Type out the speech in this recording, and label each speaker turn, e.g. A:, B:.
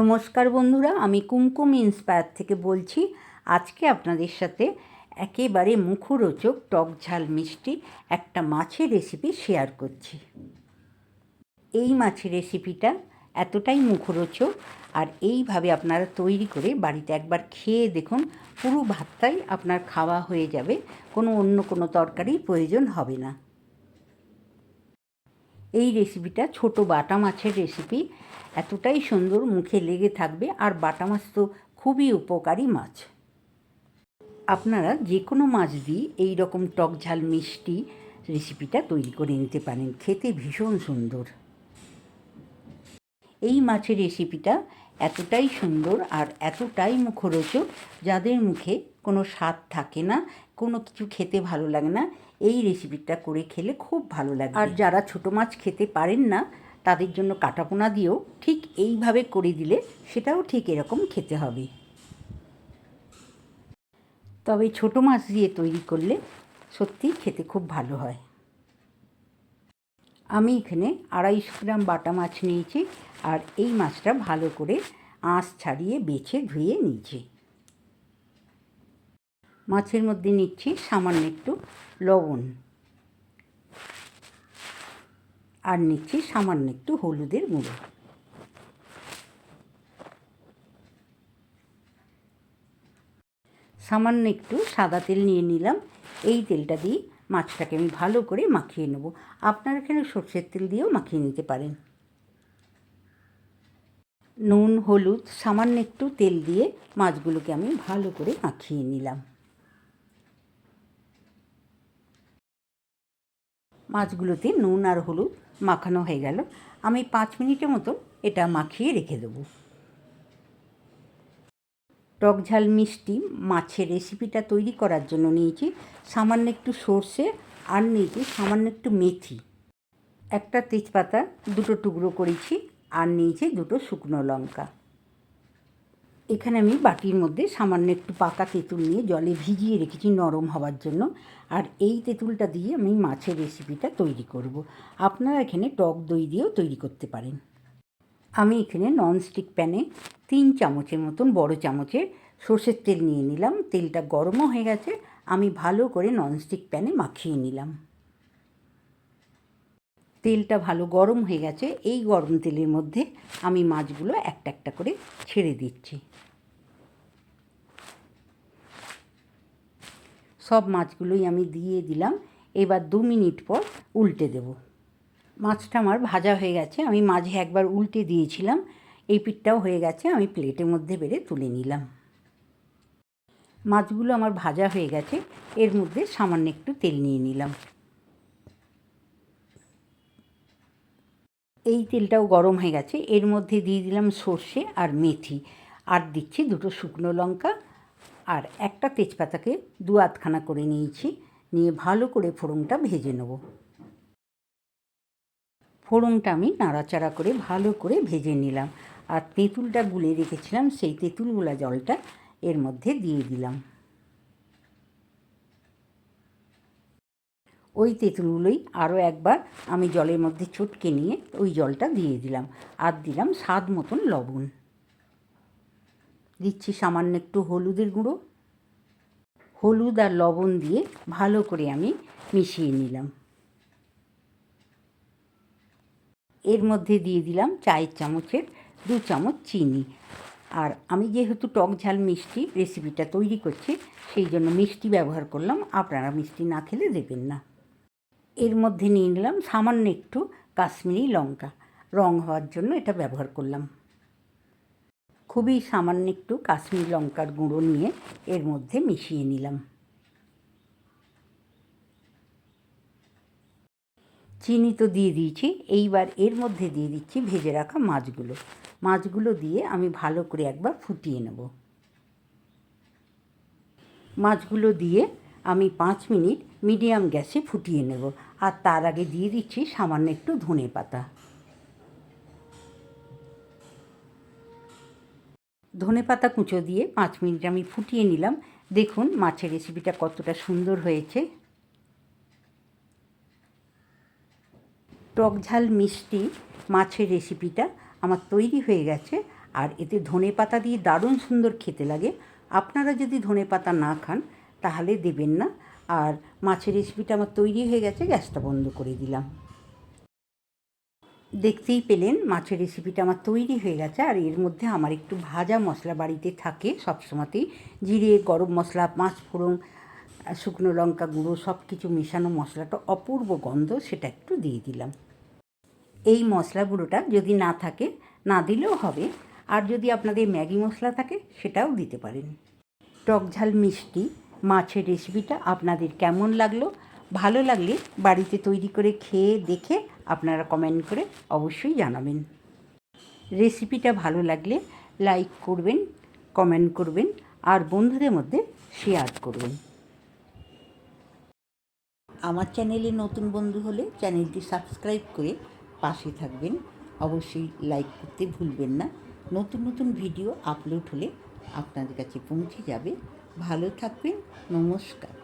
A: নমস্কার বন্ধুরা, আমি কুমকুম ইন্সপায়ার থেকে বলছি। আজকে আপনাদের সাথে একেবারে মুখরোচক টক ঝাল মিষ্টি একটা মাছের রেসিপি শেয়ার করছি। এই মাছের রেসিপিটা এতটাই মুখরোচক আর এইভাবে আপনারা তৈরি করে বাড়িতে একবার খেয়ে দেখুন, পুরো ভাতটাই আপনার খাওয়া হয়ে যাবে, কোনো অন্য কোনো তরকারির প্রয়োজন হবে না। এই রেসিপিটা ছোট বাটা মাছের রেসিপি এতটাই সুন্দর মুখে লেগে থাকবে। আর বাটা মাছ তো খুবই উপকারী মাছ। আপনারা যে কোনো মাছ দিয়ে এই রকম টক ঝাল মিষ্টি রেসিপিটা তৈরি করে নিতে পারেন। খেতে ভীষণ সুন্দর। এই মাছের রেসিপিটা এতটাই সুন্দর আর এতটাই মুখরোচক যাদের মুখে কোনো স্বাদ থাকে না, কোনো কিছু খেতে ভালো লাগে না, এই রেসিপিটা করে খেলে খুব ভালো লাগে আর যারা ছোটো মাছ খেতে পারেন না, তাদের জন্য কাটাপোনা দিয়েও ঠিক এইভাবে করে দিলে সেটাও ঠিক এরকম খেতে হবে। তবে ছোটো মাছ দিয়ে তৈরি করলে সত্যিই খেতে খুব ভালো হয়। আমি এখানে আড়াইশো গ্রাম বাটা মাছ নিয়েছি আর এই মাছটা ভালো করে আঁশ ছাড়িয়ে বেছে ধুয়ে নিয়েছি। মাছের মধ্যে নিচ্ছি সামান্য একটু লবণ আর নিচ্ছি সামান্য একটু হলুদের গুঁড়ো। সামান্য একটু সাদা তেল নিয়ে নিলাম। এই তেলটা দিয়ে মাছটাকে আমি ভালো করে মাখিয়ে নেব। আপনারা এখানে সর্ষের তেল দিয়েও মাখিয়ে নিতে পারেন। নুন, হলুদ, সামান্য একটু তেল দিয়ে মাছগুলোকে আমি ভালো করে মাখিয়ে নিলাম। মাছগুলোতে নুন আর হলুদ মাখানো হয়ে গেল। আমি পাঁচ মিনিটের মতো এটা মাখিয়ে রেখে দেবো। টক ঝাল মিষ্টি মাছের রেসিপিটা তৈরি করার জন্য নিয়েছি। সামান্য একটু সর্ষে আর নিয়েছি সামান্য একটু মেথি। একটা তেজপাতা দুটো টুকরো করেছি আর নিয়েছি দুটো শুকনো লঙ্কা। এখানে আমি বাটির মধ্যে সামান্য একটু পাকা তেঁতুল নিয়ে জলে ভিজিয়ে রেখেছি নরম হওয়ার জন্য। আর এই তেঁতুলটা দিয়ে আমি মাছের রেসিপিটা তৈরি করব। আপনারা এখানে টক দই দিয়েও তৈরি করতে পারেন। আমি এখানে ননস্টিক প্যানে তিন চামচের মতন বড় চামচের সর্ষের তেল নিয়ে নিলাম। তেলটা গরমও হয়ে গেছে, আমি ভালো করে ননস্টিক প্যানে মাখিয়ে নিলাম। তেলটা ভালো গরম হয়ে গেছে, এই গরম তেলের মধ্যে আমি মাছগুলো একটা একটা করে ছেড়ে দিচ্ছি। সব মাছগুলোই আমি দিয়ে দিলাম, এবার দু মিনিট পর উল্টে দেব। মাছটা আমার ভাজা হয়ে গেছে। আমি মাঝে একবার উল্টে দিয়েছিলাম। এই পিঠটাও হয়ে গেছে। আমি প্লেটের মধ্যে বেড়ে তুলে নিলাম। মাছগুলো আমার ভাজা হয়ে গেছে। এর মধ্যে সামান্য একটু তেল নিয়ে নিলাম। এই তেলটাও গরম হয়ে গেছে। এর মধ্যে দিয়ে দিলাম সর্ষে আর মেথি। আর দিচ্ছি দুটো শুকনো লঙ্কা। আর একটা তেজপাতাকে দু আধখানা করে নিয়েছি। নিয়ে ভালো করে ফোড়নটা ভেজে নেব। ফোড়নটা আমি নাড়াচাড়া করে ভালো করে ভেজে নিলাম। আর তেঁতুলটা গুলে রেখেছিলাম, সেই তেঁতুলগুলা জলটা এর মধ্যে দিয়ে দিলাম। ওই তেঁতুলগুলোই আরও একবার আমি জলের মধ্যে চটকে নিয়ে ওই জলটা দিয়ে দিলাম আর দিলাম স্বাদ মতন লবণ। দিচ্ছি সামান্য একটু হলুদের গুঁড়ো। হলুদ আর লবণ দিয়ে ভালো করে আমি মিশিয়ে নিলাম। এর মধ্যে দিয়ে দিলাম চায়ের চামচের দু চামচ চিনি। আর আমি যেহেতু টক ঝাল মিষ্টি রেসিপিটা তৈরি করছি, সেই জন্য মিষ্টি ব্যবহার করলাম। আপনারা মিষ্টি না খেলে দেবেন না। এর মধ্যে নিয়ে নিলাম সামান্য একটু কাশ্মীরি লঙ্কা। রং হওয়ার জন্য এটা ব্যবহার করলাম। খুবই সামান্য একটু কাশ্মীরি লঙ্কার গুঁড়ো নিয়ে এর মধ্যে মিশিয়ে নিলাম। চিনি তো দিয়ে দিয়েছি। এইবার এর মধ্যে দিয়ে দিচ্ছি ভেজে রাখা মাছগুলো। মাছগুলো দিয়ে আমি ভালো করে একবার ফুটিয়ে নেব। মাছগুলো দিয়ে আমি পাঁচ মিনিট মিডিয়াম গ্যাসে ফুটিয়ে নেব। আর তার আগে দিয়ে দিচ্ছি সামান্য একটু ধনে পাতা। ধনে পাতা কুঁচো দিয়ে পাঁচ মিনিট আমি ফুটিয়ে নিলাম। দেখুন মাছের রেসিপিটা কতটা সুন্দর হয়েছে। টক ঝাল মিষ্টি মাছের রেসিপিটা আমার তৈরি হয়ে গেছে আর এতে ধনে পাতা দিয়ে দারুণ সুন্দর খেতে লাগে। আপনারা যদি ধনে পাতা না খান, তাহলে দেবেন না। আর মাছের রেসিপিটা আমার তৈরি হয়ে গেছে, গ্যাসটা বন্ধ করে দিলাম। দেখতেই পেলেন, মাছের রেসিপিটা আমার তৈরি হয়ে গেছে। আর এর মধ্যে আমার একটু ভাজা মশলা বাড়িতে থাকে, সবসময়তেই। জিরে, গরম মশলা পাঁচ ফোড়ন শুকনো লঙ্কা গুঁড়ো সব কিছু মেশানো মশলাটা অপূর্ব গন্ধ, সেটা একটু দিয়ে দিলাম। এই মশলা গুঁড়োটা যদি না থাকে, না দিলেও হবে। আর যদি আপনাদের ম্যাগি মশলা থাকে, সেটাও দিতে পারেন। টক ঝাল মিষ্টি, মাছের রেসিপিটা আপনাদের কেমন লাগল, ভালো লাগলে বাড়িতে তৈরি করে খেয়ে দেখে আপনারা কমেন্ট করে অবশ্যই জানাবেন। রেসিপিটা ভালো লাগলে লাইক করবেন, কমেন্ট করবেন, আর বন্ধুদের মধ্যে শেয়ার করবেন। আমার চ্যানেলে নতুন বন্ধু হলে চ্যানেলটি সাবস্ক্রাইব করে পাশে থাকবেন। অবশ্যই লাইক করতে ভুলবেন না। নতুন নতুন ভিডিও আপলোড হলে আপনাদের কাছে পৌঁছে যাবে। ভালো থাকবেন, নমস্কার।